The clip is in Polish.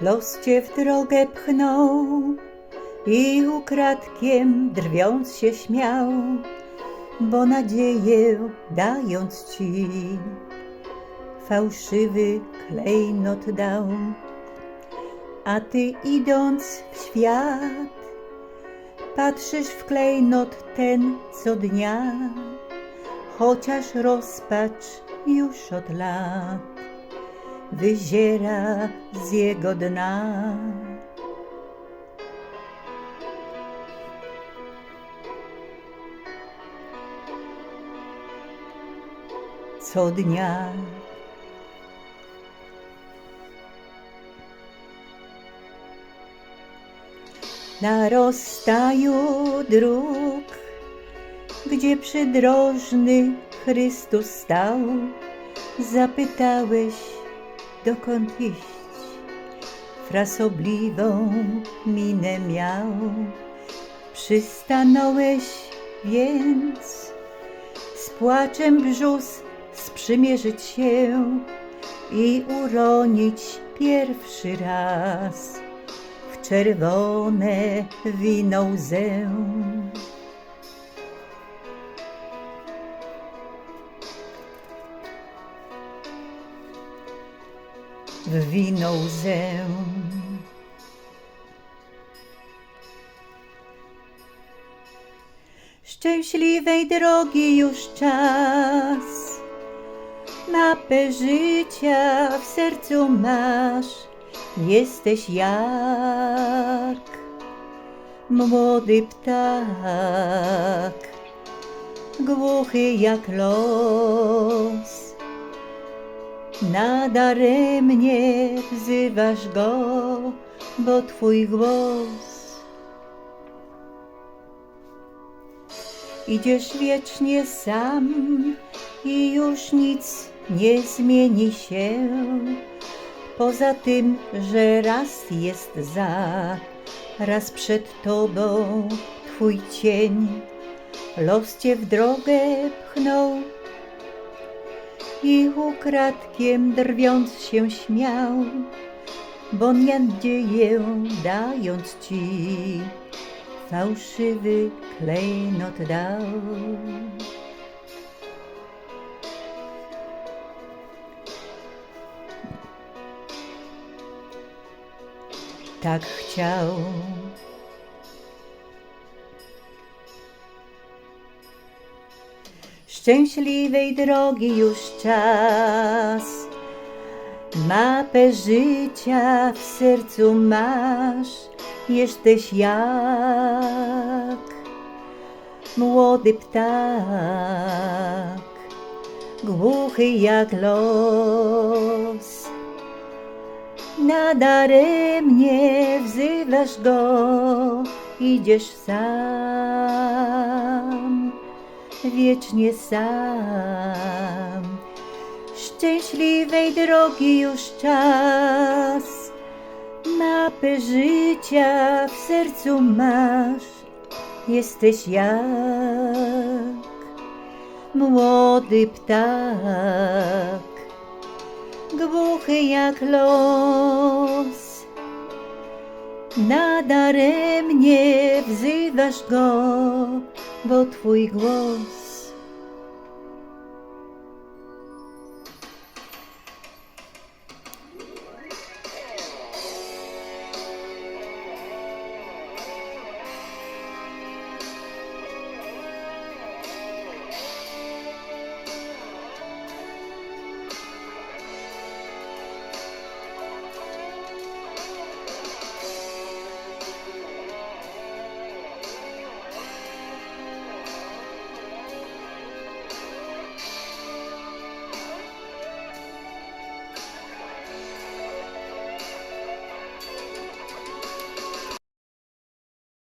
Los cię w drogę pchnął i ukradkiem drwiąc się śmiał, bo nadzieję dając ci fałszywy klejnot dał. A ty idąc w świat, patrzysz w klejnot ten co dnia, chociaż rozpacz już od lat wyziera z jego dna. Co dnia na dróg, gdzie przydrożny Chrystus stał, zapytałeś, dokąd iść. Frasobliwą minę miał, przystanąłeś więc z płaczem brzus sprzymierzyć się i uronić pierwszy raz w czerwone wino. W wino łzę. Szczęśliwej drogi już czas, mapę życia w sercu masz, jesteś jak młody ptak, głuchy jak los. Nadaremnie wzywasz go, bo twój głos idziesz wiecznie sam i już nic nie zmieni się. Poza tym, że raz jest za, raz przed tobą twój cień. Los cię w drogę pchnął i ukradkiem drwiąc się śmiał, bo nadzieję dając ci fałszywy klejnot dał. Tak chciał. Szczęśliwej drogi już czas. Mapę życia w sercu masz, jesteś jak młody ptak, głuchy jak los. Nadaremnie wzywasz go, idziesz sam wiecznie sam. Szczęśliwej drogi już czas, mapę życia w sercu masz, jesteś jak młody ptak, głuchy jak los. Nadaremnie wzywasz go, bo twój głos